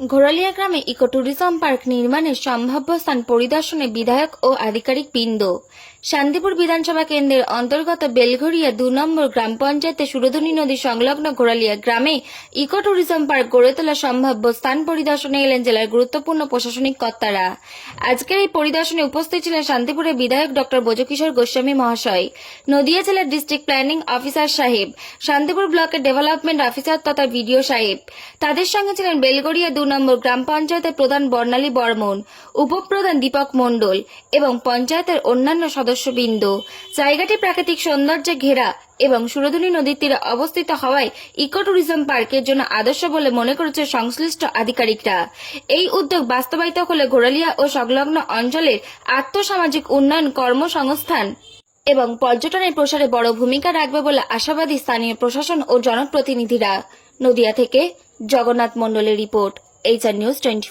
ঘোরালিয়া গ্রামে eco tourism park নির্মাণের সম্ভাব্য স্থান পরিদর্শনে বিধায়ক ও আধিকারিক বৃন্দ। শান্তিপুর বিধানসভা কেন্দ্রের অন্তর্গত বেলঘরিয়া দু নম্বর গ্রাম পঞ্চায়েতে সুরধনী নদী সংলগ্ন ঘোরালিয়া গ্রামে ইকো ট্যুরিজম পার্ক গড়ে তোলা সম্ভাব্য স্থান পরিদর্শনে এলেন জেলার গুরুত্বপূর্ণ প্রশাসনিক কর্তারা। আজকের এই পরিদর্শনে উপস্থিত ছিলেন শান্তিপুরের বিধায়ক ডক্টর ব্রজকিশোর গোস্বামী মহাশয়, নদিয়া জেলার ডিস্ট্রিক্ট প্ল্যানিং অফিসার সাহেব, শান্তিপুর ব্লকের ডেভেলপমেন্ট অফিসার তথা বিডিও সাহেব। তাদের সঙ্গে ছিলেন বেলগড়িয়া দু নম্বর গ্রাম পঞ্চায়েতের প্রধান বর্ণালী বর্মন, উপপ্রধান দীপক মণ্ডল এবং পঞ্চায়েতের অন্যান্য সদস্যবৃন্দ জায়গাটি প্রাকৃতিক সৌন্দর্যে ঘেরা এবং সুরধনী নদীর তীরে অবস্থিত হওয়ায় ইকো ট্যুরিজম পার্কের জন্য আদর্শ বলে মনে করেছে সংশ্লিষ্ট আধিকারিকরা। এই উদ্যোগ বাস্তবায়িত হলে ঘোরালিয়া ও সংলগ্ন অঞ্চলের আর্থসামাজিক উন্নয়ন কর্মসংস্থান এবং পর্যটনের প্রসারে বড় ভূমিকা রাখবে বলে আশাবাদী স্থানীয় প্রশাসন ও জনপ্রতিনিধিরা। নদিয়া থেকে জগন্নাথ মণ্ডলের রিপোর্ট, এইচআর নিউজ টোয়েন্টি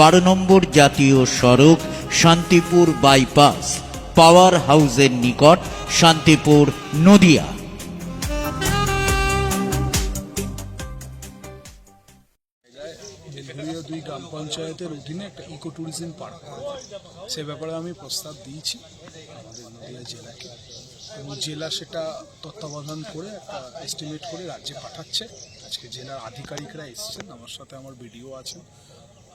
বারো নম্বর জাতীয় সড়ক, শান্তিপুর বাইপাস, পাওয়ার হাউসের নিকট শান্তিপুর, নদিয়া। দুই গ্রাম পঞ্চায়েতের অধীনে একটা ইকো ট্যুরিজম পার্ক সে ব্যাপারে আমি প্রস্তাব দিয়েছি আমাদের নদিয়া জেলাকে। এবং জেলা সেটা তত্ত্বাবধান করে একটা এস্টিমেট করে রাজ্যে পাঠাচ্ছে। আজকে জেলার আধিকারিকরা এসেছেন, আমার সাথে আমার ভিডিও আছে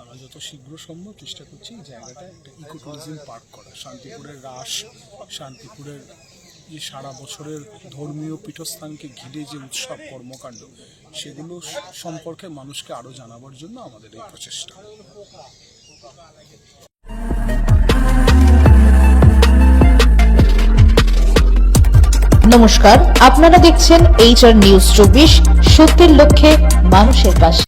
আমরা যত শীঘ্র সম্ভব চেষ্টা করছি এই জায়গাটা একটা ইকো ট্যুরিজম পার্ক করা শান্তিপুরের রাস, শান্তিপুরের যে সারা বছরের ধর্মীয় পীঠস্থানকে ঘিরে যে উৎসব, কর্মকাণ্ড, সেগুলো সম্পর্কে মানুষকে আরও জানাবার জন্য আমাদের এই প্রচেষ্টা। নমস্কার, আপনারা দেখছেন এইচআর নিউজ চব্বিশ, সত্যের লক্ষ্যে মানুষের পাশে।